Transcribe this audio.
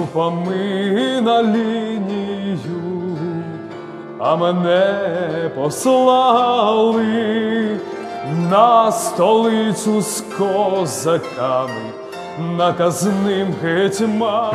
Заступами на лінію, а мене послали на столицю з козаками, наказним гетьманом.